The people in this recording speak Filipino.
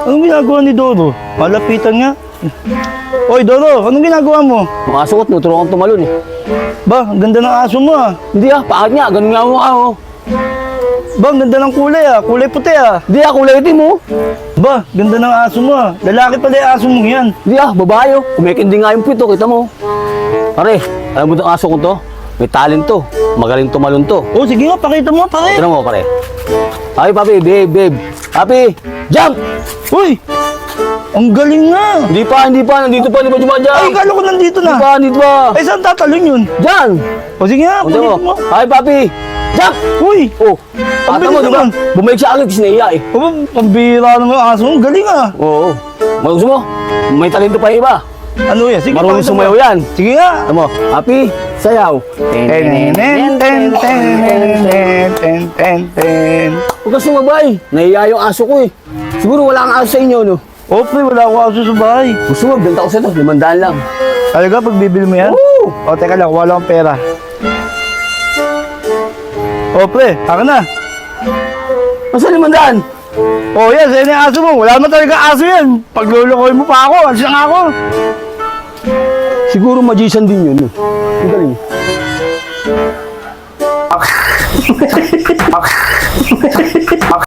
Anong ginagawa ni Doro? Malapitan nga. Oy, Doro, anong ginagawa mo? Yung aso ko, tinutulungan kong tumalon eh. Ba, ang ganda ng aso mo ah. Hindi ah, paad nga, ganun nga mo ako. Ba, ang ganda ng kulay ah. Kulay puti ah. Hindi ah, kulay itim mo. Ba, ganda ng aso mo ah. Lalaki pala yung aso mo yan. Hindi ah, babae oh. Kumikindi nga yung pito, kita mo. Pare, alam mo itong aso ko to? May talent to. Magaling tumalon to. Oh, sige nga, pakita mo, pare. Tignan mo, pare. Ay, papi, babe, babe. Papi, jump! Uy, ang galing nga. Hindi pa, hindi pa. Nandito pa, hindi pa Ay, jumajump. kala ko nandito Hindi na. pa, nandito pa. Ay, saan tatalon yun? Diyan! O sige nga, kunin mo. mo. Ay, papi, jump! Uy, Oh, Ang ata mo, bilis di ba? naman. Bumalik siya agad kasi naiya eh. oh, pambira naman ang aso. Ang Galing ah. Oo. Mga gusto mo? May talento pa yung iba. Ano yan? Sige, Marunong pakita mo. sumayaw yan. Sige nga. Alam mo, happy, sayaw. Ten, ten, ten, ten, ten, ten, ten, ten, ten. Huwag kang sumabay. Nahiya yung aso ko eh. Siguro wala kang aso sa inyo, no? Oh, pre, wala ako aso sa bahay. Gusto mo, benta ko sa ito. Limandaan lang. Talaga, pag bibili mo yan? Oo! O, teka lang, wala akong pera. O, pre, akin na. Masa limandaan? O, yan, sa'yo na yung aso mo. Wala naman talaga aso yan. Pag lulukoy mo pa ako, nga ako. Siguro magician din yun. no? Ang galing. Je souhaiterais ces fêtes-là.